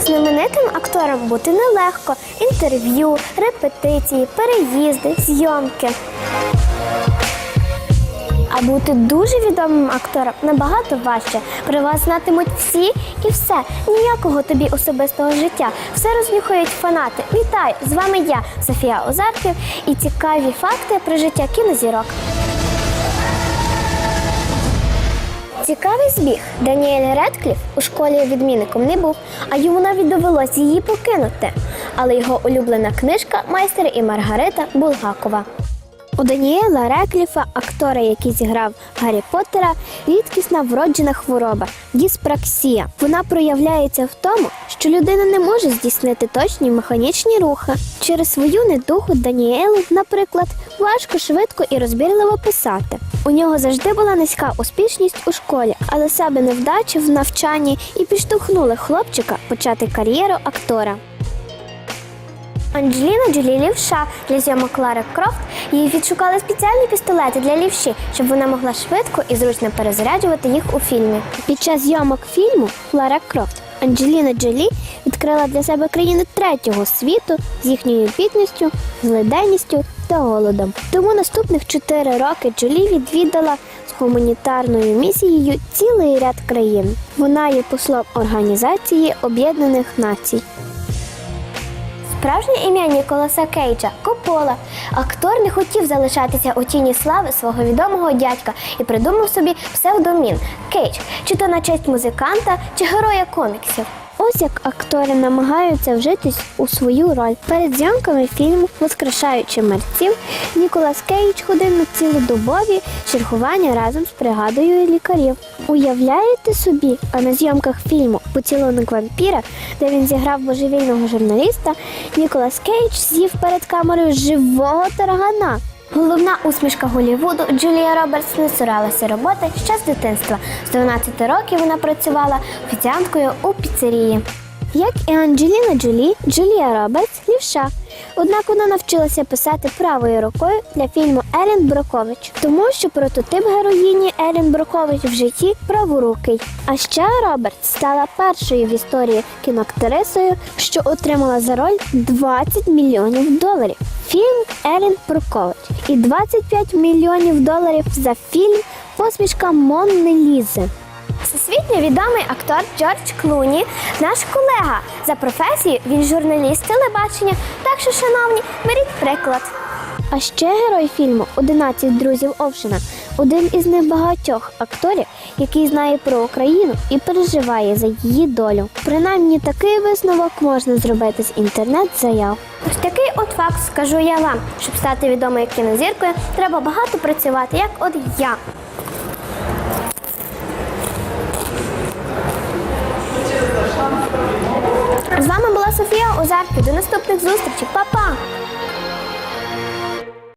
Знаменитим акторам бути нелегко. Інтерв'ю, репетиції, переїзди, зйомки. А бути дуже відомим актором набагато важче. Про вас знатимуть всі і все. Ніякого тобі особистого життя. Все рознюхають фанати. Вітаю! З вами я, Софія Озарків, і цікаві факти про життя кінозірок. Цікавий збіг. Даніель Редкліф у школі відмінником не був, а йому навіть довелось її покинути. Але його улюблена книжка Майстер і Маргарита Булгакова. У Даніела Рекліфа, актора, який зіграв Гаррі Поттера, рідкісна вроджена хвороба диспраксія. Вона проявляється в тому, що людина не може здійснити точні механічні рухи. Через свою недугу Даніелу, наприклад, важко швидко і розбірливо писати. У нього завжди була низька успішність у школі, але себе невдачі в навчанні і підштовхнули хлопчика почати кар'єру актора. Анджеліна Джолі лівша для зйомок Клари Крофт. Їй відшукали спеціальні пістолети для лівші, щоб вона могла швидко і зручно перезаряджувати їх у фільмі. Під час зйомок фільму Клара Крофт Анджеліна Джолі відкрила для себе країни третього світу з їхньою бідністю, злиденністю та голодом. Тому наступних чотири роки Джолі відвідала з гуманітарною місією цілий ряд країн. Вона є послом Організації Об'єднаних Націй. Справжнє ім'я Ніколаса Кейджа Копола. Актор не хотів залишатися у тіні слави свого відомого дядька і придумав собі псевдомін Кейдж, чи то на честь музиканта, чи героя коміксів. Ось як актори намагаються вжитись у свою роль. Перед зйомками фільму Воскрешаючи мерців Ніколас Кейдж ходив на цілодобові чергування разом з бригадою лікарів. Уявляєте собі, а на зйомках фільму Поцілунок вампіра, де він зіграв божевільного журналіста, Ніколас Кейдж з'їв перед камерою живого таргана. Головна усмішка Голлівуду Джулія Робертс не цуралася роботи ще з дитинства. З 12 років вона працювала офіціанткою у піцерії. Як і Анджеліна Джолі, Джулія Робертс лівша. Однак вона навчилася писати правою рукою для фільму Елін Брокович, тому що прототип героїні Елін Брокович в житті праворукий. А ще Робертс стала першою в історії кіноактрисою, що отримала за роль 20 мільйонів доларів. Фільм Елін Брокович і 25 мільйонів доларів за фільм Посмішка Монни Лізи. Всесвітньо відомий актор Джордж Клуні, наш колега. За професією він журналіст телебачення. Так що, шановні, беріть приклад. А ще герой фільму «11 друзів Овшина один із небагатьох акторів, який знає про Україну і переживає за її долю. Принаймні такий висновок можна зробити з інтернет-заяв. Ось такий от факт скажу я вам. Щоб стати відомою кінозіркою, треба багато працювати, як от я. З вами була Софія Озарки. До наступних зустрічей. Па-па!